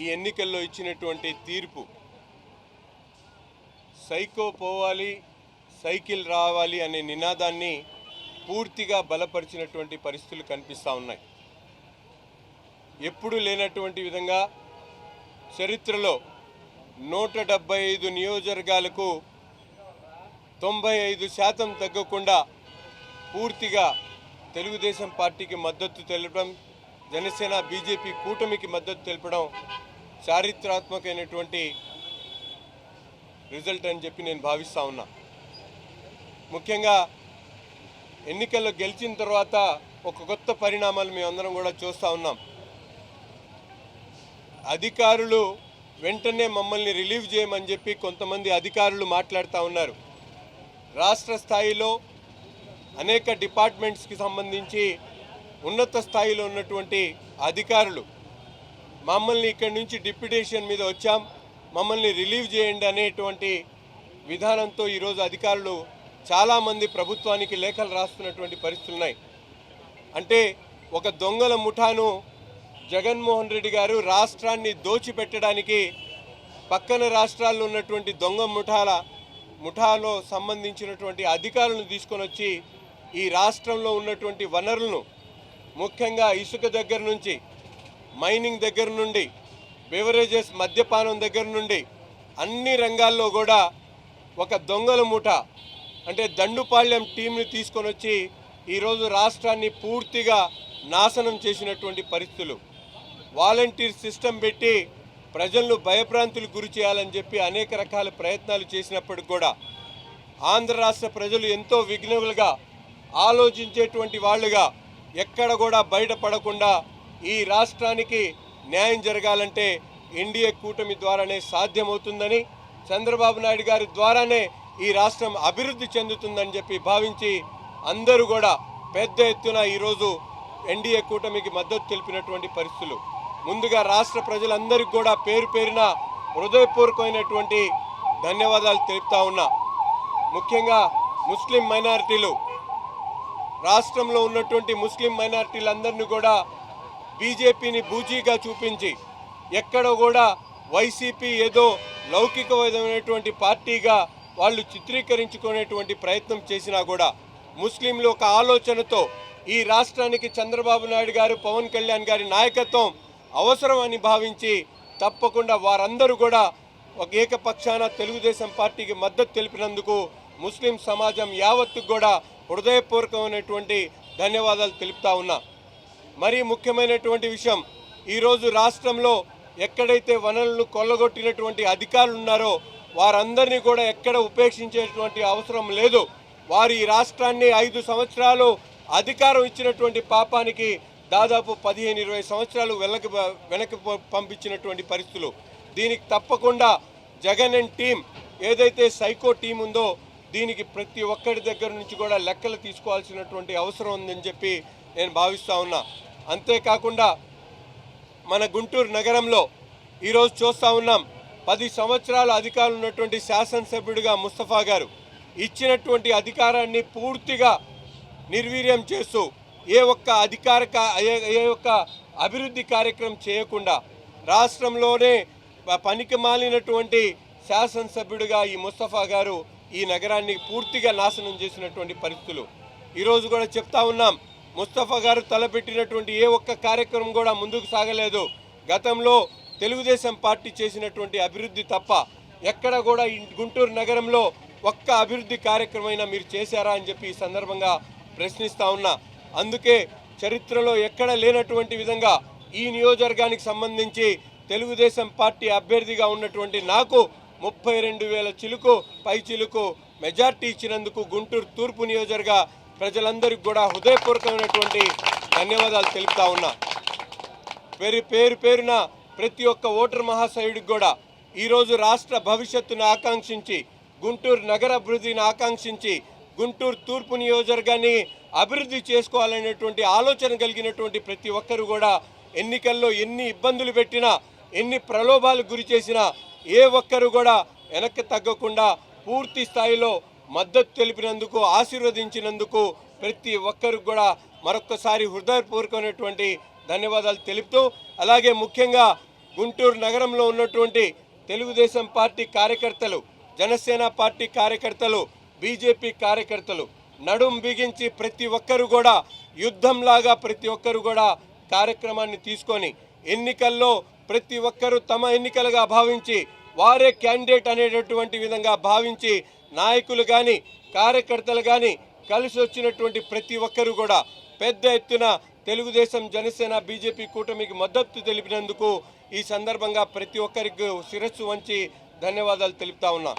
ఈ ఎన్నికల్లో ఇచ్చినటువంటి తీర్పు. సైకో పోవాలి సైకిల్ రావాలి అనే నినాదాన్ని పూర్తిగా బలపరిచినటువంటి పరిస్థితులు కనిపిస్తూ ఉన్నాయి. ఎప్పుడూ లేనటువంటి విధంగా చరిత్రలో నూట డెబ్బై ఐదు నియోజకవర్గాలకు తొంభై ఐదు శాతం తగ్గకుండా పూర్తిగా తెలుగుదేశం పార్టీకి మద్దతు తెలపడం జనసేన బీజేపీ కూటమికి మద్దతు తెలపడం చారిత్రాత్మకమైనటువంటి రిజల్ట్ అని చెప్పి నేను భావిస్తూ ఉన్నా. ముఖ్యంగా ఎన్నికల్లో గెలిచిన తర్వాత ఒక కొత్త పరిణామాలు మేమందరం కూడా చూస్తూ ఉన్నాం. అధికారులు వెంటనే మమ్మల్ని రిలీవ్ చేయమని చెప్పి కొంతమంది అధికారులు మాట్లాడుతూ ఉన్నారు. రాష్ట్ర స్థాయిలో అనేక డిపార్ట్మెంట్స్కి సంబంధించి ఉన్నత స్థాయిలో ఉన్నటువంటి అధికారులు మమ్మల్ని ఇక్కడి నుంచి డిప్యుటేషన్ మీద వచ్చాం. మమ్మల్ని రిలీవ్ చేయండి అనేటువంటి విధానంతో ఈరోజు అధికారులు చాలామంది ప్రభుత్వానికి లేఖలు రాస్తున్నటువంటి పరిస్థితులు ఉన్నాయి. అంటే ఒక దొంగల ముఠాను జగన్మోహన్ రెడ్డి గారు రాష్ట్రాన్ని దోచిపెట్టడానికి పక్కన రాష్ట్రాల్లో ఉన్నటువంటి దొంగ ముఠాల ముఠాలో సంబంధించినటువంటి అధికారులను తీసుకొని వచ్చి ఈ రాష్ట్రంలో ఉన్నటువంటి వనరులను ముఖ్యంగా ఇసుక దగ్గర నుంచి మైనింగ్ దగ్గర నుండి బెవరేజెస్ మద్యపానం దగ్గర నుండి అన్ని రంగాల్లో కూడా ఒక దొంగల మూట అంటే దండుపాళ్యం టీంని తీసుకొని వచ్చి ఈరోజు రాష్ట్రాన్ని పూర్తిగా నాశనం చేసినటువంటి పరిస్థితులు. వాలంటీర్ సిస్టమ్ పెట్టి ప్రజలను భయభ్రాంతులు గురి చేయాలని చెప్పి అనేక రకాల ప్రయత్నాలు చేసినప్పటికి కూడా ఆంధ్ర రాష్ట్ర ప్రజలు ఎంతో విఘ్నవులుగా ఆలోచించేటువంటి వాళ్ళుగా ఎక్కడ కూడా బయటపడకుండా ఈ రాష్ట్రానికి న్యాయం జరగాలంటే ఎన్డీఏ కూటమి ద్వారానే సాధ్యమవుతుందని చంద్రబాబు నాయుడు గారి ద్వారానే ఈ రాష్ట్రం అభివృద్ధి చెందుతుందని చెప్పి భావించి అందరూ కూడా పెద్ద ఎత్తున ఈరోజు ఎన్డీఏ కూటమికి మద్దతు తెలిపినటువంటి పరిస్థితులు. ముందుగా రాష్ట్ర ప్రజలందరికీ కూడా పేరు పేరిన హృదయపూర్వకమైనటువంటి ధన్యవాదాలు తెలుపుతా ఉన్నా. ముఖ్యంగా ముస్లిం మైనారిటీలు. రాష్ట్రంలో ఉన్నటువంటి ముస్లిం మైనారిటీలందరినీ కూడా బీజేపీని బూజీగా చూపించి ఎక్కడ కూడా వైసీపీ ఏదో లౌకికమైనటువంటి పార్టీగా వాళ్ళు చిత్రీకరించుకునేటువంటి ప్రయత్నం చేసినా కూడా ముస్లింలు ఒక ఆలోచనతో ఈ రాష్ట్రానికి చంద్రబాబు నాయుడు గారు పవన్ కళ్యాణ్ గారి నాయకత్వం అవసరం అని భావించి తప్పకుండా వారందరూ కూడా ఒక ఏకపక్షాన తెలుగుదేశం పార్టీకి మద్దతు తెలిపినందుకు ముస్లిం సమాజం యావత్తు కూడా హృదయపూర్వకమైనటువంటి ధన్యవాదాలు తెలుపుతా ఉన్నా. మరీ ముఖ్యమైనటువంటి విషయం ఈరోజు రాష్ట్రంలో ఎక్కడైతే వనరులను కొల్లగొట్టినటువంటి అధికారులు ఉన్నారో వారందరినీ కూడా ఎక్కడ ఉపేక్షించేటువంటి అవసరం లేదు. వారు ఈ రాష్ట్రాన్ని ఐదు సంవత్సరాలు అధికారం ఇచ్చినటువంటి పాపానికి దాదాపు పదిహేను ఇరవై సంవత్సరాలు వెనక్కి వెనక్కి పంపించినటువంటి పరిస్థితులు. దీనికి తప్పకుండా జగన్ అండ్ టీం ఏదైతే సైకో టీం ఉందో దీనికి ప్రతి ఒక్కరి దగ్గర నుంచి కూడా లెక్కలు తీసుకోవాల్సినటువంటి అవసరం ఉందని చెప్పి నేను భావిస్తా ఉన్నా. అంతేకాకుండా మన గుంటూరు నగరంలో ఈరోజు చూస్తూ ఉన్నాం పది సంవత్సరాల అధికారులు ఉన్నటువంటి శాసనసభ్యుడిగా ముస్తఫా గారు ఇచ్చినటువంటి అధికారాన్ని పూర్తిగా నిర్వీర్యం చేస్తూ ఏ ఒక్క అధికారిక ఏ- ఒక్క అభివృద్ధి కార్యక్రమం చేయకుండా రాష్ట్రంలోనే పనికి మాలినటువంటి శాసనసభ్యుడిగా ఈ ముస్తఫా గారు ఈ నగరాన్ని పూర్తిగా నాశనం చేసినటువంటి పరిస్థితులు. ఈరోజు కూడా చెప్తా ఉన్నాం ముస్తఫా గారు తలపెట్టినటువంటి ఏ ఒక్క కార్యక్రమం కూడా ముందుకు సాగలేదు. గతంలో తెలుగుదేశం పార్టీ చేసినటువంటి అభివృద్ధి తప్ప ఎక్కడ కూడా గుంటూరు నగరంలో ఒక్క అభివృద్ధి కార్యక్రమైనా మీరు చేశారా అని చెప్పి ఈ సందర్భంగా ప్రశ్నిస్తా ఉన్నా. అందుకే చరిత్రలో ఎక్కడ లేనటువంటి విధంగా ఈ నియోజకవర్గానికి సంబంధించి తెలుగుదేశం పార్టీ అభ్యర్థిగా ఉన్నటువంటి నాకు ముప్పై రెండు వేల చిలుకు పై చిలుకు మెజార్టీ ఇచ్చినందుకు గుంటూరు తూర్పు నియోజకవర్గ ప్రజలందరికీ కూడా హృదయపూర్వకమైనటువంటి ధన్యవాదాలు తెలుపుతా ఉన్నా. పేరు పేరు పేరున ప్రతి ఒక్క ఓటర్ మహాశయుడికి కూడా ఈరోజు రాష్ట్ర భవిష్యత్తును ఆకాంక్షించి గుంటూరు నగర అభివృద్ధిని ఆకాంక్షించి గుంటూరు తూర్పు నియోజకవర్గాన్ని అభివృద్ధి చేసుకోవాలనేటువంటి ఆలోచన కలిగినటువంటి ప్రతి ఒక్కరు కూడా ఎన్నికల్లో ఎన్ని ఇబ్బందులు పెట్టినా ఎన్ని ప్రలోభాలు గురి చేసినా ఏ ఒక్కరు కూడా వెనక్కి తగ్గకుండా పూర్తి స్థాయిలో మద్దతు తెలిపినందుకు ఆశీర్వదించినందుకు ప్రతి ఒక్కరికి కూడా మరొక్కసారి హృదయపూర్వకమైనటువంటి ధన్యవాదాలు తెలుపుతూ అలాగే ముఖ్యంగా గుంటూరు నగరంలో ఉన్నటువంటి తెలుగుదేశం పార్టీ కార్యకర్తలు జనసేన పార్టీ కార్యకర్తలు బీజేపీ కార్యకర్తలు నడుం బిగించి ప్రతి ఒక్కరు కూడా యుద్ధంలాగా ప్రతి ఒక్కరు కూడా కార్యక్రమాన్ని తీసుకొని ఎన్నికల్లో ప్రతి ఒక్కరూ తమ ఎన్నికలుగా భావించి వారే క్యాండిడేట్ అనేటటువంటి విధంగా భావించి నాయకులు కానీ కార్యకర్తలు కానీ కలిసి వచ్చినటువంటి ప్రతి ఒక్కరూ కూడా పెద్ద ఎత్తున తెలుగుదేశం జనసేన బీజేపీ కూటమికి మద్దతు తెలిపినందుకు ఈ సందర్భంగా ప్రతి ఒక్కరికి శిరస్సు వంచి ధన్యవాదాలు తెలుపుతా ఉన్నా.